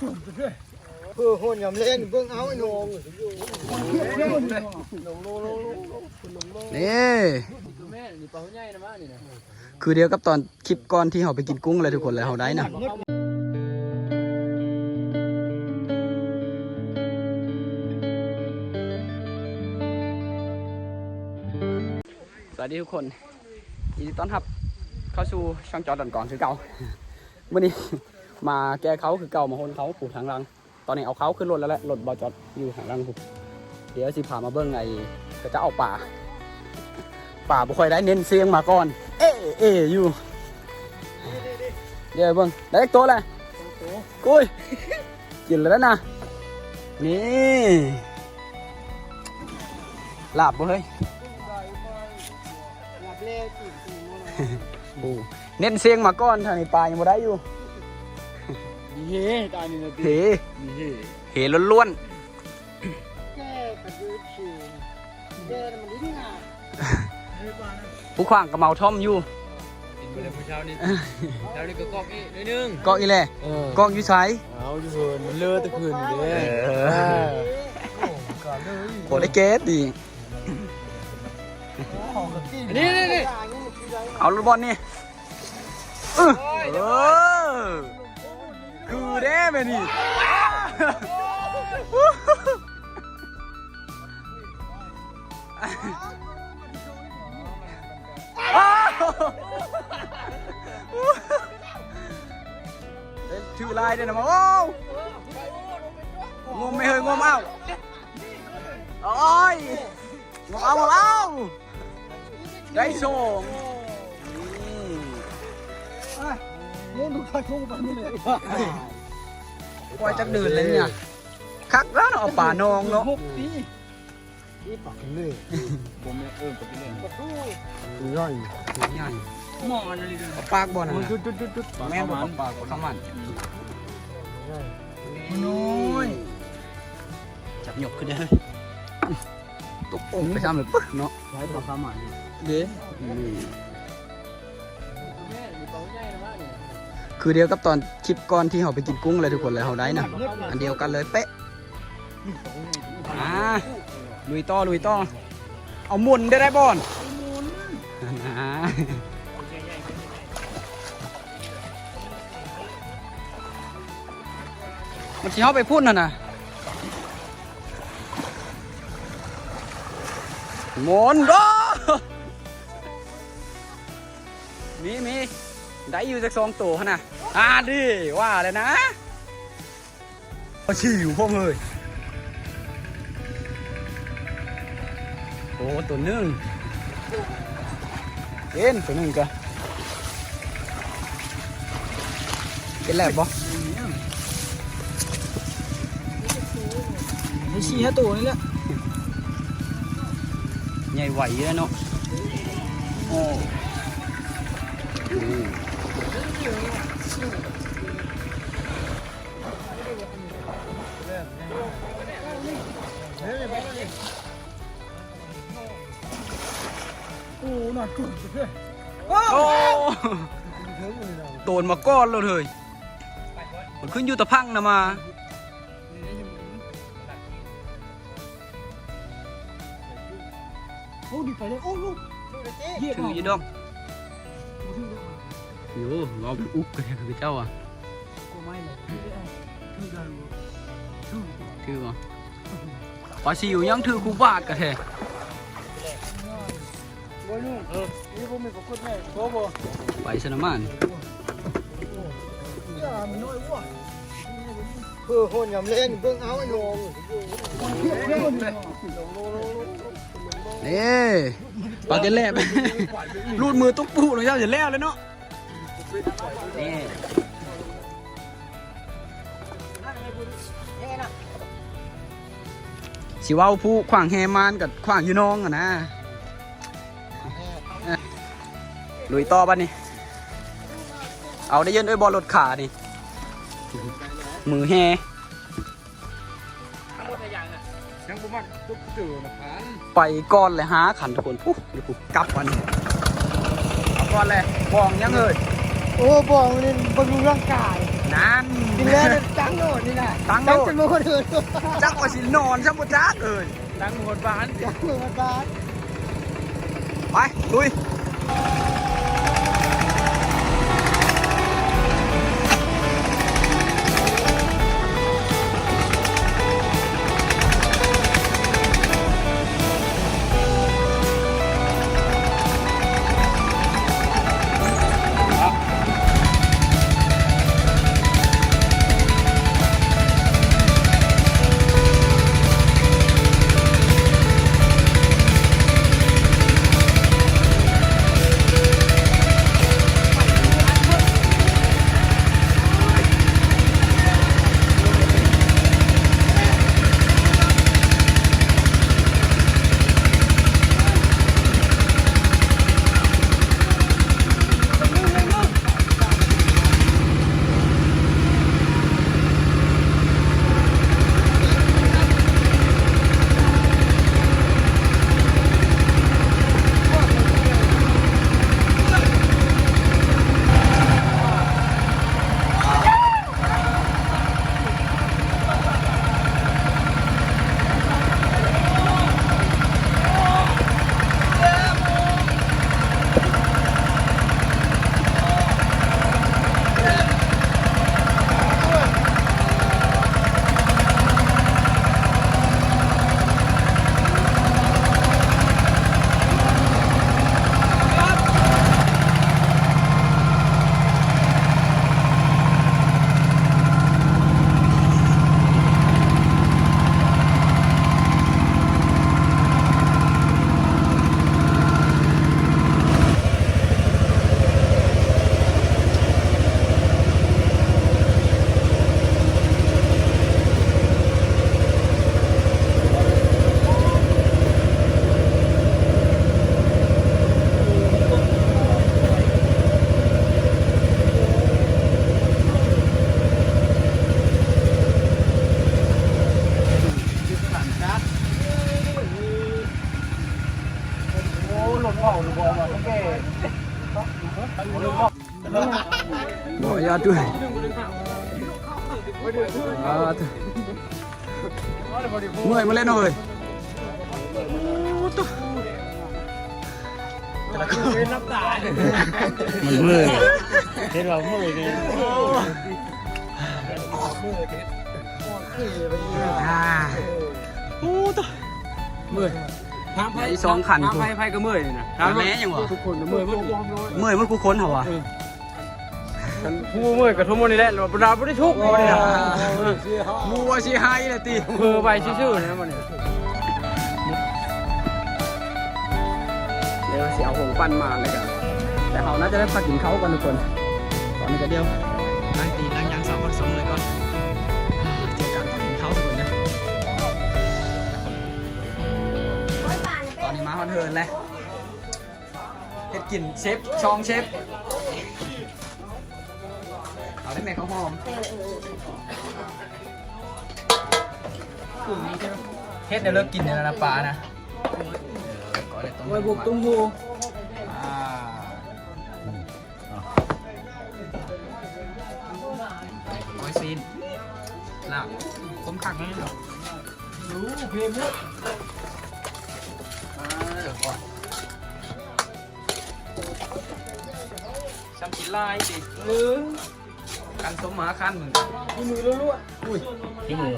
จุ่มไปด้วยเพื่อโหนยำเล่นเบิ่งเอาไอ้นงนี่ม่นี่ปลาหัวใหญ่นะมานี่นะคือเดียวกับตอนคลิปก่อนที่เราไปกินกุ้งเลยทุกคนเลยเราได้นะสวัสดีทุกคนยินดีต้อนรับ เข้าสู่ช่องจอดันก่อนคือเก่าวันนี้ มาแก้เขาคือเก่ามาโหนเขาผูกทางลัง ตอนนี้เอาเขาขึ้นรถแล้วแหละรถบอจอดอยู่ทางลังผูกเดี๋ยวสิพามาเบิ้งไงก็จะเอาป่า ป่าบ่ค่อยได้เน้นเสียงมาก่อน เอ๊เอ๊อยู่เดี๋ยวเบิ่งได้ตัวเลยกุ้ยกินแล้วนะนี่หลับบ่เฮ้ยเน้นเสียงมาก่อนทางนี้ปลายังบ่ได้อยู่ มีเฮ้ตายนี่นะเฮมีเฮ้เฮล้วนแก้กระดูกฉี่แก้มันดิ้นหนาๆผู้ขวางกับเมาท่อมอยู่กินไปเลยผู้เช้านี่เช้านี่ก็กอกอีกนิดนึงกอกอีแหละเออกอกอยู่ไสเอาอยู่เพิ่นมันเลอะตะคืนอยู่เด้บ่ได้เกตดีนี่นี่นี่เอาลูกบอลนี่เออ เออคือเด้แม่นี่อ้าวเอ้ยชื่อลายด้วยนะมาโอ้งมไม่เฮยงมเอาโอ้ยงมเอางมเอาได้ส่ง นี่โน่นดูข้าทุ่งไปนี่เลยปล่อยจักเดินเลยเนี่ยคักแล้วเนาะเอาป่านองเนาะหกปีอีปากเลยผมเออผมกินเลยกระทู้ย่อยใหญ่หมอนี่เอาปากบ่อนะจุดจุดจุดจุดแม่นบ่เอาปากบ่ข้าวมันน้อยจับหยกขึ้นได้เลยตกองไปทำเลยปึ๊กเนาะใช้ปลาข้าวหมันเด้ คือเดียวกับตอนคลิปก่อนที่เราไปกินกุ้งเลยทุกคนเลยเราได้นะอันเดียวกันเลยเป๊ะอ่าลุยต่อลุยต่อเอาหมุนได้ได้บอลมันที่เขาไปพูดน่ะนะหมุนก็มีมีได้อยู่จากสองตัวนะ อ่าดิว่าเลยนะเอาฉี่อยู่พวกเลยโอ้ตัวหนึงเอ็นตัวหนึงก็เป็นแลบบ่ไอ้ชี้ห้าตัวนี่แหละใหญ่ไหวแล้วเนาะ โอ้หนักจุดเลยโอ้โดนมาก้อนแล้วเลยมันขึ้นอยู่ตะพังนะมา โอ้ดิไปเลยโอ้ลูกเหยียบถืออยี่ดองอยู่เราไปอุกกันคือเจ้าอะกูไม่เลยถือได้ถือถือบ่ปลาซิวยังถือคูบาทกันแท้ ไม่ก็กดแม่โตบ่ไปสนามานอย่ามันน้อยว่ะเพื่อโหนยำเล่นเบิ่งเอาไอ้นงนี่ปลาเกล็ดแลบรูดมือตุ๊กปูหน่อยเจ้าอย่าแล้วเลยเนาะนี่สิว่าผู้ขวางแฮมานกับขวางยูนองอะนะ ลุยต่อบ้านนี่เอาได้ยินด้วยบอลรถขานี่ มือแฮยังบ่มักตุ๊กเจือนะพันไปก่อนเลยหาขันทุกคนปุ๊บเดี๋ยวกูกลับวันนี้เอาก่อนเลยบองยังเลยโอ้บอกนี่บำรุงร่างกายบนั่นกินแล้วจังโน่นนี่นะจังโน่นจังโน่นอื่นจักว่าสินอนจักบ่จักเอ้ยตั้งคนบ้านจังโน่นบ้านไปลุย บ่ยาด้วยเมื่อยมาเล่นหน่อยโอ้ตัวเมันมือเห็นว่าเมือนี่อ่าโอ้ตัวเมื่อย ทางไพ่ไอ้สองขันทางไพ่ไพ่ก็มือนี่นะทางแม่ยังวะ ทุกคนมือมือเมื่อยมันกูค้นเหรอวะผู้มือกับทุ่มนี่แหละเราบราวไม่ได้ทุกคนนะมัวสิไฮเลยตีเพื่อไปชื่อๆนะมันนี่เดี๋ยวสิเอาหงปั้นมาเลยกันแต่เขาน่าจะได้พักกินเขากันทุกคนตอนนี้ก็เดียวนั่งตีนั่งยางสองคนสองเลยก่อน มาฮอนเทิร์นเลยเฮ็ดกินเชฟชองเชฟเอาได้ไหมข้าวหอมเฮ็ดเดี๋ยวเลิกกินเนี่ยนะปลานะก่อนเลยต้มไว้บุกตุ้งหูอ่าโอ้ยซีนลาบคมขักเลยเหรอรู้เพลงมุ ลายสิหรือกันสมหมาคันเหมือนกันที่มือล้วนอุ้ยๆที่มือ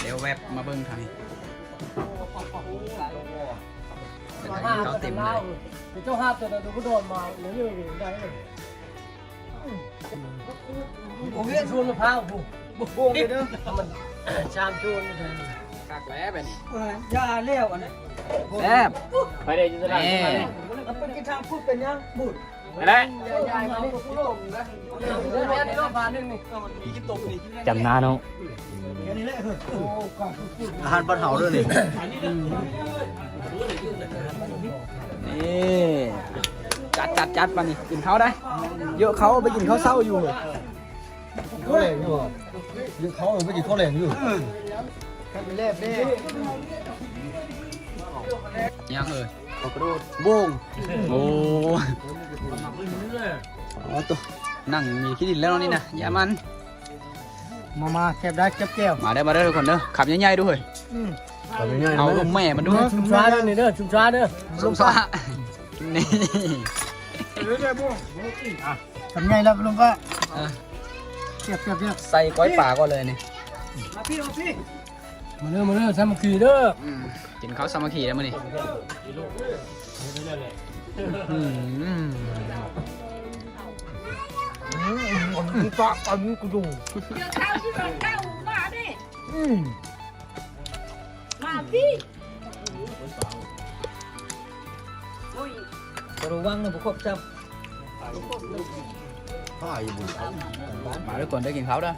เดี๋ยวแวบมาเบิ้งทางนี้เป็นทางนี้เขาเต็มเลยเจ้าห้าแต่ดูก็โดนมาเหลืออยู่ได้เลยผมเรียกชวนมะพร้าวผมบุกบงเลยเด้อมันชามชวนเลยคักแล้วแบบนี้ยาเลี้ยวอันนี้แซ่บไปได้จินตน กินทางพูดเป็นยังบุญไปได้ยายมาพูดตรงนะเรื่องนี้นี่รอบผ่านนึงนี่จำหน้าน้องอันนี้แหละโอ้ก่อนพูดอาหารบ้านเฮาด้วยนี่นี่จัดจัดจัดมานี่กินเขาได้ เยอะเขาไปกินข้าวเศร้าอยู่เลยเขาแรงอยู่อะยังเขาไม่กี่เขาแรงอยู่กันไปเล็บดิยังเอ่ย กกระโดดโบงโอ้อ๋อตัวนั่งมีขี้ดินแล้วนี่นะอย่ามัน มามาแคบได้แคบแก้วมาได้อมาได้อทุกคนเด้อขับใหญ่ๆด้วยเอาไปง่ายเอาไหมลงแม่มันด้วยชุมช้าเด้อนี่เด้อชุมช้าเด้อลงฟ้านี่ทำไงแล้วลุงก็อะเก็บเก็บเก็บใส่ก้อยป่าก่อนเลยนี่มา เด้อมาเด้อสามัคคีเด้ออืมกินข้าวสามัคคีแล้วมั้ยนี่อืมกูปะอันกูดูเดี๋ยวเข้าที่เราเข้ามาดิอืมมาพี่ระวังนะพวกครบจับป้ายบุญมาทุกคนได้กินข้าวเด้อ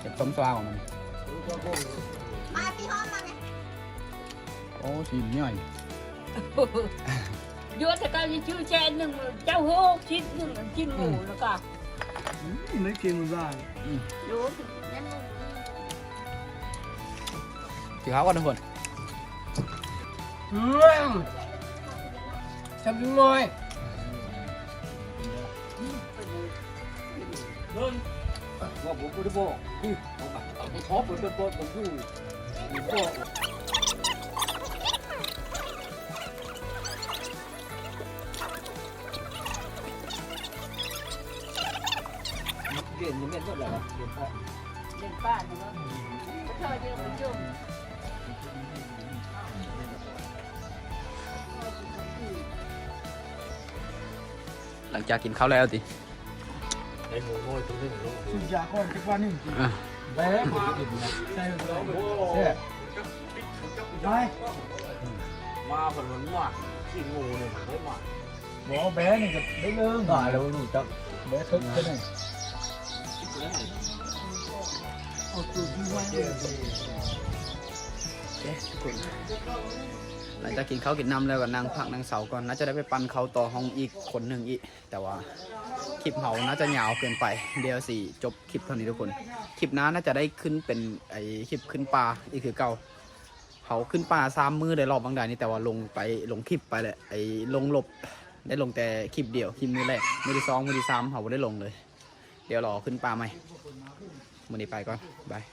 เก็บต้มปลาของมัน มาที่ห้องมาไงโอ้สีใหญ่โยนแต่ก็จะชื่อแจนหนึ่งเจ้าโฮกชิ้นหนึ่งชิ้นหมูแล้วก็ไม่กินมันบ้างโยนนั่นลงกินข้าวก่อนทุกคนอืมจับลุงหน่อยว่าผมก็ได้บอกที่เอาไปท็อปเป็นต้นผมพูดผมบอก เรียนยังไงก็ได้เรียนพ่อเดินป้าเนาะก็เธอเดียวไปจุ่มหลังจากกินข้าวแล้วติ ชุมยาก่อนสักวันหนึ่งอะแบ๊มาใส่ไปเลยไปมาผลมันว่าที่งูเนี่ยมันได้มาบอกแบ๊นี่ก็ได้เริ่มตายแล้วนี่จับแบ๊ทุกคนเลยเอาตัวที่ไว้เลยโอเคทุกคน หลังจากกินข้าวกินน้ำแล้วก็นั่งพักนั่งเสาก่อนน่าจะได้ไปปั่นเขาต่อห้องอีกคนหนึ่งอีก แต่ว่าคลิปเขาน่าจะยาวเกินไปเดี๋ยวสิจบคลิปเท่านี้ทุกคน คลิปน้าน่าจะได้ขึ้นเป็นไอคลิปขึ้นปลาอีกคือเก่าเขาขึ้นปลาสามมือได้รอบบางใดนี่แต่ว่าลงไปลงคลิปไปแหละไอลงหลบได้ลงแต่คลิปเดียวคลิปมือแรกมือที่สองมือที่สามเขาไม่ได้ลงเลย เดี๋ยวรอขึ้นปลาใหม่มือนี้ไปก่อนบาย